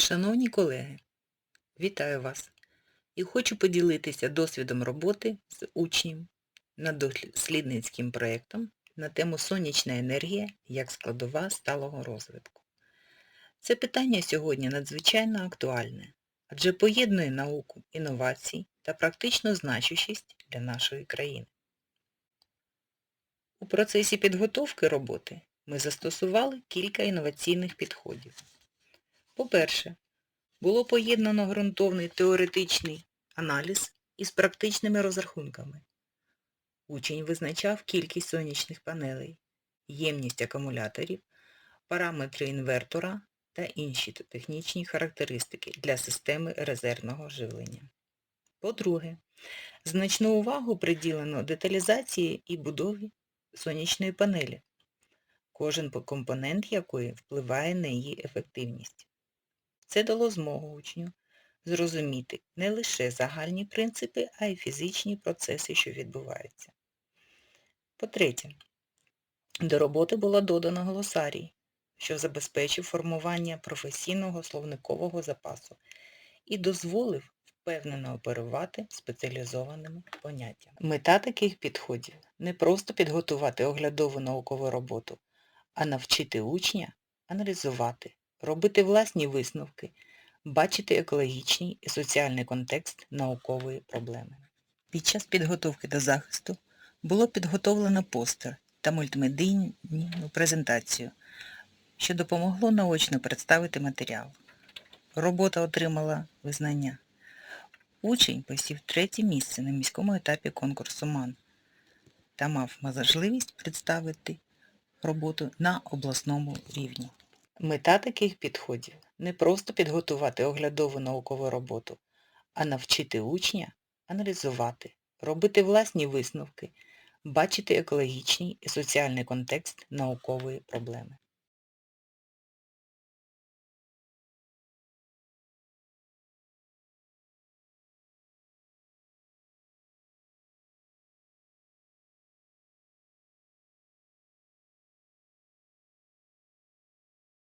Шановні колеги, вітаю вас і хочу поділитися досвідом роботи з учнем над дослідницьким проєктом на тему сонячна енергія як складова сталого розвитку. Це питання сьогодні надзвичайно актуальне, адже поєднує науку, інновації та практичну значущість для нашої країни. У процесі підготовки роботи ми застосували кілька інноваційних підходів. По-перше, було поєднано ґрунтовний теоретичний аналіз із практичними розрахунками. Учень визначав кількість сонячних панелей, ємність акумуляторів, параметри інвертора та інші технічні характеристики для системи резервного живлення. По-друге, значну увагу приділено деталізації і будові сонячної панелі, кожен компонент якої впливає на її ефективність. Це дало змогу учню зрозуміти не лише загальні принципи, а й фізичні процеси, що відбуваються. По-третє, до роботи було додано глосарій, що забезпечив формування професійного словникового запасу і дозволив впевнено оперувати спеціалізованими поняттями. Мета таких підходів не просто підготувати оглядову наукову роботу, а навчити учня аналізувати, робити власні висновки, бачити екологічний і соціальний контекст наукової проблеми. Під час підготовки до захисту було підготовлено постер та мультимедійну презентацію, що допомогло наочно представити матеріал. Робота отримала визнання. Учень посів третє місце на міському етапі конкурсу МАН та мав можливість представити роботу на обласному рівні. Мета таких підходів не просто підготувати оглядову наукову роботу, а навчити учня аналізувати, робити власні висновки, бачити екологічний і соціальний контекст наукової проблеми.